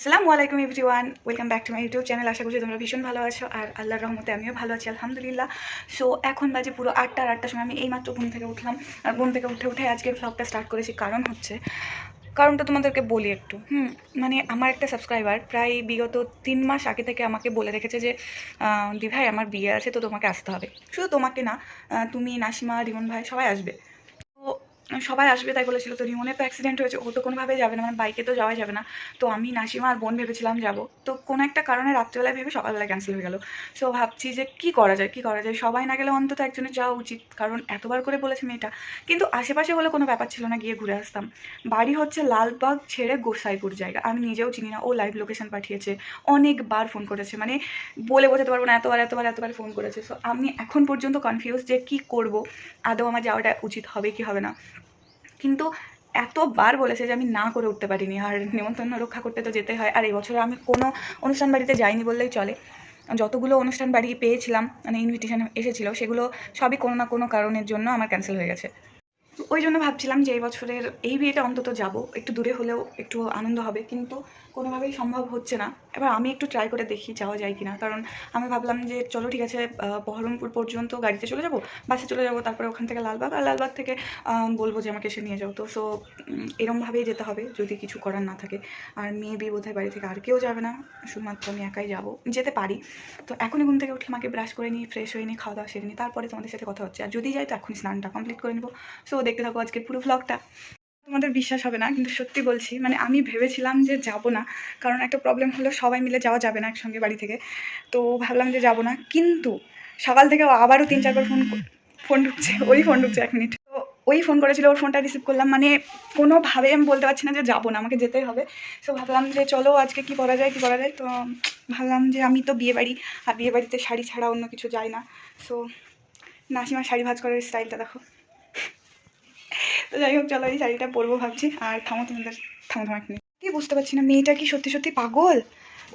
আসসালামু আলাইকুম everyone, welcome back to my YouTube channel. আশা করছি তোমরা ভীষণ ভালো আছো, আর আল্লাহর রহমতে আমিও ভালো আছি, আলহামদুলিল্লাহ। সো এখন বাজে পুরো আটটা, আর আটটার সময় আমি এইমাত্র ঘুম থেকে উঠলাম। আর ঘুম থেকে উঠে উঠে আজকে ভ্লগটা স্টার্ট করেছি, কারণ হচ্ছে, কারণটা তোমাদেরকে বলি একটু, হুম? মানে আমার একটা সাবস্ক্রাইবার প্রায় বিগত তিন মাস আগে থেকে আমাকে বলে রেখেছে যে দি ভাই আমার বিয়ে আছে, তো তোমাকে আসতে হবে। শুধু তোমাকে না তুমি, নাসিমা, রিমন ভাই সবাই আসবে। সবাই আসবে, তাই বলেছিল। তো রিমনের তো অ্যাক্সিডেন্ট হয়েছে, ও তো কোনোভাবেই যাবে না মানে বাইকে তো যাওয়া যাবে না। তো আমি, নাসিমা আর বোন ভেবেছিলাম যাব। তো কোনো একটা কারণে রাত্রেবেলায় ভেবে সকালবেলা ক্যান্সেল হয়ে গেল। সো ভাবছি যে কি করা যায়, কি করা যায়? সবাই না গেলে অন্তত একজনের যাওয়া উচিত, কারণ এতবার করে বলেছে মেয়েটা। কিন্তু আশেপাশে হলে কোনো ব্যাপার ছিল না, গিয়ে ঘুরে আসতাম। বাড়ি হচ্ছে লালবাগ ছেড়ে গোসাইপুর জায়গা। আমি নিজেও চিনি না, ও লাইভ লোকেশন পাঠিয়েছে। অনেকবার ফোন করেছে মানে বলে বোঝাতে পারব না, এতবার এতবার এতবার ফোন করেছে। সো আমি এখন পর্যন্ত কনফিউজ যে কি করব? আদৌ আমার যাওয়াটা উচিত হবে কি হবে না? কিন্তু এতবার বলেছে যে আমি না করে উঠতে পারিনি আর নিমন্ত্রণ রক্ষা করতে তো যেতে হয়। আর এই বছরে আমি কোনো অনুষ্ঠান বাড়িতে যাইনি বললেই চলে। যতগুলো অনুষ্ঠান বাড়ি পেয়েছিলাম মানে ইনভিটেশন এসেছিল, সেগুলো সবই কোনো না কোনো কারণের জন্য আমার ক্যান্সেল হয়ে গেছে। ওই জন্য ভাবছিলাম যে এই বছরের এই বিয়েটা অন্তত যাব। একটু দূরে হলেও একটু আনন্দ হবে, কিন্তু কোনোভাবেই সম্ভব হচ্ছে না। এবার আমি একটু ট্রাই করে দেখি যাওয়া যায় কি না কারণ আমি ভাবলাম যে চলো ঠিক আছে বহরমপুর পর্যন্ত গাড়িতে চলে যাব, বাসে চলে যাব, তারপরে ওখান থেকে লালবাগ। আর লালবাগ থেকে বলব যে আমাকে এসে নিয়ে যাও। তো সো এরমভাবেই যেতে হবে যদি কিছু করার না থাকে। আর মেবি বোধহয় বাড়ি থেকে আর কেউ যাবে না, শুধুমাত্র আমি একাই যাব। যেতে পারি। তো এখনই ঘুম থেকে উঠে আমাকে ব্রাশ করে নিই ফ্রেশ হয়ে নিই, খাওয়া দাওয়া সেরে নিই, তারপরে তোমাদের সাথে কথা হচ্ছে। আর যদি যাই তো এখনই স্নানটা কমপ্লিট করে নেব। সো দেখতে থাকো আজকের পুরো ভ্লগটা তোমাদের বিশ্বাস হবে না, কিন্তু সত্যি বলছি মানে আমি ভেবেছিলাম যে যাব না, কারণ একটা প্রবলেম হলো সবাই মিলে যাওয়া যাবে না একসঙ্গে বাড়ি থেকে। তো ভাবলাম যে যাব না, কিন্তু সকাল থেকে আবারও তিন, চারবার ফোন ফোন ঢুকছে, ওই ফোন ঢুকছে এক মিনিট তো ওই ফোন করেছিল, ওর ফোনটা রিসিভ করলাম মানে কোনোভাবে আমি বলতে পারছি না যে যাব না, আমাকে যেতেই হবে। সো ভাবলাম যে চলো আজকে কি করা যায়, কি করা যায়। তো ভাবলাম যে আমি তো বিয়ে বাড়ি, আর বিয়ে বাড়িতে শাড়ি ছাড়া অন্য কিছু যায় না। সো নাসিমা শাড়ি ভাজ করার স্টাইলটা দেখো। তো যাই হোক, চলো এই শাড়িটা পরবো ভাবছি। আর থামো তোমাদের, থামো থামো মিনিট কি বুঝতে পারছি না, মেয়েটা কি সত্যি সত্যি পাগল?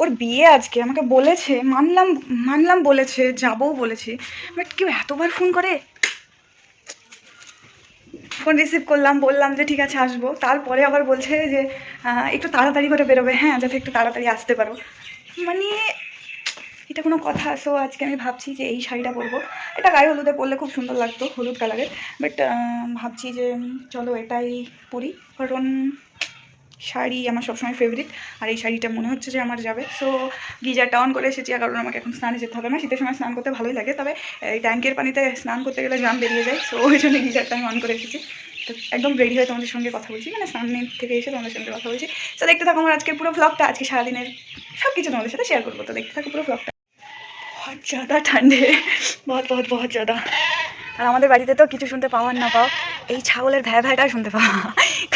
ওর বিয়ে আজকে, আমাকে বলেছে, মানলাম মানলাম বলেছে, যাবও বলেছে বাট কেউ এতবার ফোন করে? ফোন রিসিভ করলাম, বললাম যে ঠিক আছে, আসব। তারপরে আবার বলছে যে একটু তাড়াতাড়ি করে বেরোবে হ্যাঁ যাতে একটু তাড়াতাড়ি আসতে পারো। মানে এটা কোনো কথা সো আজকে আমি ভাবছি যে এই শাড়িটা পরবো। এটা গায়ে হলুদে পরলে খুব সুন্দর লাগতো, হলুদ কালারের বাট ভাবছি যে চলো এটাই পরি। কারণ শাড়ি আমার সবসময় ফেভারিট আর এই শাড়িটা মনে হচ্ছে যে আমার যাবে। সো গিজারটা অন করে এসেছি কারণ আমাকে এখন স্নানে যেতে হবে না। শীতের সময় স্নান করতে ভালোই লাগে, তবে, এই ট্যাঙ্কের পানিতে স্নান করতে গেলে জাম বেরিয়ে যায়। সো ওই জন্য গিজারটা আমি অন করে এসেছি। তো একদম রেডি হয়ে তোমাদের সঙ্গে কথা বলছি। মানে স্নান থেকে এসে তোমাদের সঙ্গে কথা বলছি। তো দেখতে থাকো আমার আজকের পুরো ব্লগটা আজকে সারাদিনের সব কিছু তোমাদের সাথে শেয়ার করব। তো দেখতে থাকো পুরো ব্লগটা बहुत ज़्यादा ठंडे बहुत बहुत बहुत ज़्यादा আর আমাদের বাড়িতে তো কিছু শুনতে পাওয়ার না পাও এই ছাগলের ভ্যা ভ্যাটা শুনতে পাওয়া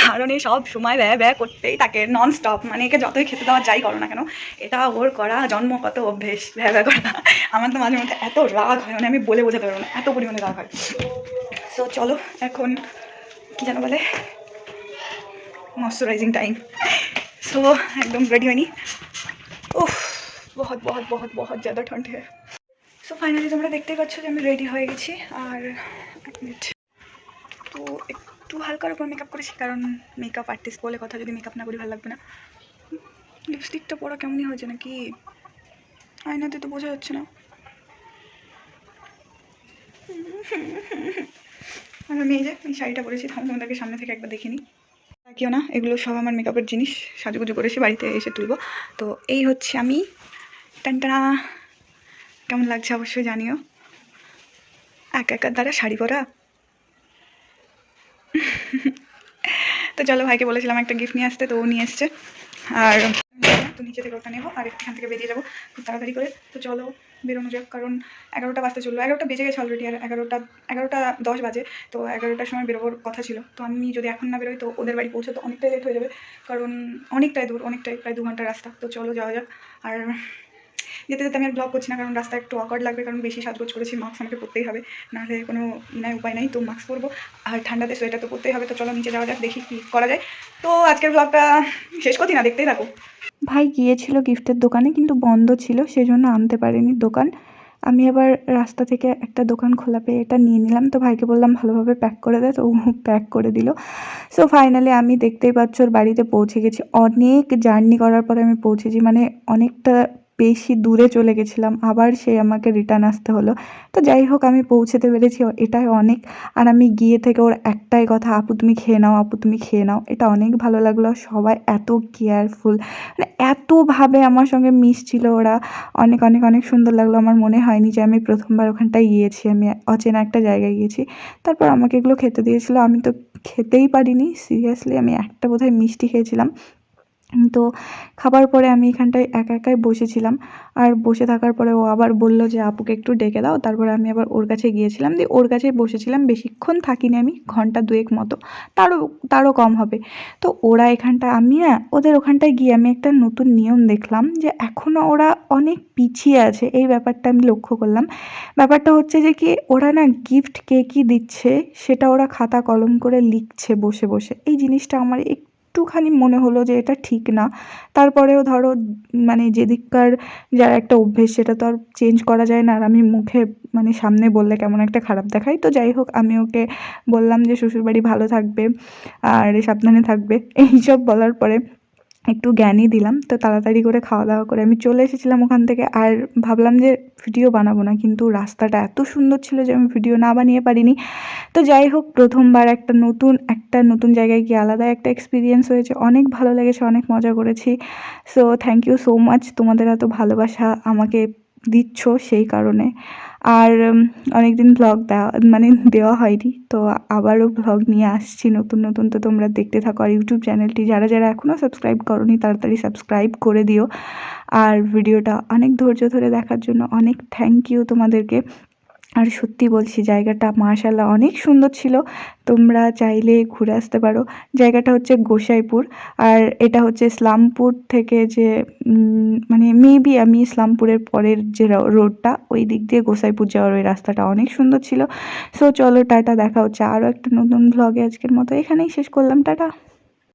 কারণ এই সব সময় ব্যয় ব্যয় করতেই থাকে নন স্টপ মানে একে যতই খেতে দেওয়া যাই করো না কেন এটা ওর করা জন্মগত অভ্যেস ভ্যা ভ্যা করা আমার তো মাঝে মধ্যে এত রাগ হয় মানে আমি বলে বোঝাতে পারবো না এত পরিমাণে রাগ হয় সো চলো এখন কী যেন বলে ময়শ্চারাইজিং টাইম সো একদম রেডি হয়নি উফ বহুত বহুত বহুত বহুত ज़्यादा ठंड है সো ফাইনালি তোমরা দেখতেই পাচ্ছ যে আমি রেডি হয়ে গেছি আর তো একটু হালকার উপর মেকআপ করেছি কারণ মেকআপ আর্টিস্ট বলে কথা যদি মেকআপ না করি, ভালো লাগবে না। লিপস্টিকটা পরা কেমনই হয়েছে নাকি? আয়নাতে তো বোঝা যাচ্ছে না। আর আমি এই যে এই শাড়িটা পরেছি থাম তোমাদেরকে সামনে থেকে একবার দেখিনি। কেউ না, এগুলো সব আমার মেকআপের জিনিস। সাজুগুজু করেছি, বাড়িতে এসে তুলবো। তো এই হচ্ছে আমি। টানটানা কেমন লাগছে অবশ্যই জানিও। এক একার দ্বারা শাড়ি পরা? তো চলো ভাইকে বলেছিলাম একটা গিফট নিয়ে আসতে, তো ও নিয়ে এসছে। আর তো নিচে থেকে ওটা নেব, আর এখান থেকে বেরিয়ে যাব খুব তাড়াতাড়ি করে। তো চলো বেরোনো যাক, কারণ এগারোটা বাজতে চলল। এগারোটা বেজে গেছে অলরেডি আর এগারোটা এগারোটা দশ বাজে। তো এগারোটার সময় বেরোবার কথা ছিল। তো আমি যদি এখন না বেরোই, তো ওদের বাড়ি পৌঁছতে অনেকটাই লেট হয়ে যাবে। কারণ অনেকটাই দূর, অনেকটাই প্রায় দু ঘণ্টার রাস্তা। তো চলো যাওয়া যাক। আর যেতে যেতে আমি আর ব্লগ করছি না, কারণ রাস্তা একটু অকওয়ার্ড লাগবে, কারণ বেশি সাজগোজ করেছি মাস্ক আমাকে পরতেই হবে। নাহলে কোনো নাই উপায় নাই, তো মাস্ক পরবো। আর ঠান্ডাতে সোয়েটার তো পরতেই হবে, তো চলো নিচে যাওয়া যাক, দেখি কী করা যায়। তো আজকের ব্লগটা শেষ করছি না, দেখতেই থাকো। ভাই গিয়েছিল গিফটের দোকানে, কিন্তু বন্ধ ছিল, সেজন্য আনতে পারিনি দোকান। আমি আবার রাস্তা থেকে একটা দোকান খোলা পেয়ে এটা নিয়ে নিলাম, তো ভাইকে বললাম ভালোভাবে প্যাক করে দে, তো প্যাক করে দিল। সো ফাইনালি আমি দেখতেই পাচ্ছ ওর বাড়িতে পৌঁছে গেছি। অনেক জার্নি করার পরে আমি পৌঁছেছি মানে অনেকটা বেশি দূরে চলে গেছিলাম, আবার সে আমাকে রিটার্ন আসতে হলো। তো যাই হোক, আমি পৌঁছতে পেরেছি, এটাই অনেক। আর আমি গিয়ে থেকে ওর একটাই কথা, আপু, তুমি খেয়ে নাও, আপু, তুমি খেয়ে নাও। এটা অনেক ভালো লাগল, সবাই এত কেয়ারফুল মানে এতভাবে আমার সঙ্গে মিশছিল ওরা। অনেক অনেক অনেক সুন্দর লাগল, আমার মনে হয়নি যে আমি প্রথমবার ওখানটায় গিয়েছি, আমি অচেনা একটা জায়গায় গিয়েছি। তারপর আমাকে এগুলো খেতে দিয়েছিল, আমি তো খেতেই পারিনি সিরিয়াসলি আমি একটা বোধহয় মিষ্টি খেয়েছিলাম। তো খাবার পরে আমি এখানটায় একা একাই বসেছিলাম। আর বসে থাকার পরে ও আবার বলল যে, আপুকে একটু ডেকে দাও। তারপরে আমি আবার ওর কাছে গিয়েছিলাম। দিয়ে ওর কাছেই বসেছিলাম। বেশিক্ষণ থাকিনি আমি, ঘণ্টা দুয়েক মতো। তারও তারও কম হবে। তো ওরা এখানটা আমি না, ওদের ওখানটায় গিয়ে আমি একটা নতুন নিয়ম দেখলাম যে এখনও ওরা অনেক পিছিয়ে আছে। এই ব্যাপারটা আমি লক্ষ্য করলাম। ব্যাপারটা হচ্ছে যে কি, ওরা না গিফট কে কী দিচ্ছে, সেটা ওরা খাতা কলম করে লিখছে বসে বসে। এই জিনিসটা আমার একটুখানি মনে হলো যে এটা ঠিক না। তারপরেও ধরো মানে যেদিককার যার একটা অভ্যেস, সেটা তো আর চেঞ্জ করা যায় না। আর আমি মুখে মানে সামনে বললে কেমন একটা খারাপ দেখাই তো যাই হোক, আমি ওকে বললাম যে, শ্বশুরবাড়ি ভালো থাকবে, আর সাবধানে থাকবে। এইসব বলার পরে একটু জ্ঞানই দিলাম। তো তাড়াতাড়ি করে খাওয়া দাওয়া করে আমি চলে এসেছিলাম ওখান থেকে আর ভাবলাম যে ভিডিও বানাবো না। কিন্তু রাস্তাটা এত সুন্দর ছিল যে আমি ভিডিও না বানিয়ে পারিনি। তো যাই হোক, প্রথমবার একটা নতুন একটা নতুন জায়গায় গিয়ে আলাদা একটা এক্সপিরিয়েন্স হয়েছে। অনেক ভালো লেগেছে, অনেক মজা করেছি। So thank you so much তোমাদের এত ভালোবাসা আমাকে দিচ্ছ সেই কারণে। আর অনেক দিন ব্লগ দেওয়া মানে দেওয়া হয়নি, তো আবারও ব্লগ নিয়ে আসছি নতুন নতুন। তো তোমরা দেখতে থাকো আর ইউটিউব চ্যানেলটি যারা যারা এখনও সাবস্ক্রাইব করনি, তাড়াতাড়ি সাবস্ক্রাইব করে দিও। আর ভিডিওটা অনেক ধৈর্য ধরে দেখার জন্য অনেক থ্যাংক ইউ তোমাদেরকে। আর সত্যি বলছি, জায়গাটা মাশাল্লাহ অনেক সুন্দর ছিল। তোমরা চাইলে ঘুরে আসতে পারো। জায়গাটা হচ্ছে গোসাইপুর। আর এটা হচ্ছে ইসলামপুর থেকে যে মানে মেবি আমি ইসলামপুরের পরের যে রোডটা ওই দিক দিয়ে গোসাইপুর যাওয়ার ওই রাস্তাটা অনেক সুন্দর ছিল। সো চলো, টাটা, দেখা হচ্ছে আরও একটা নতুন ভ্লগে আজকের মতো এখানেই শেষ করলাম। টাটা!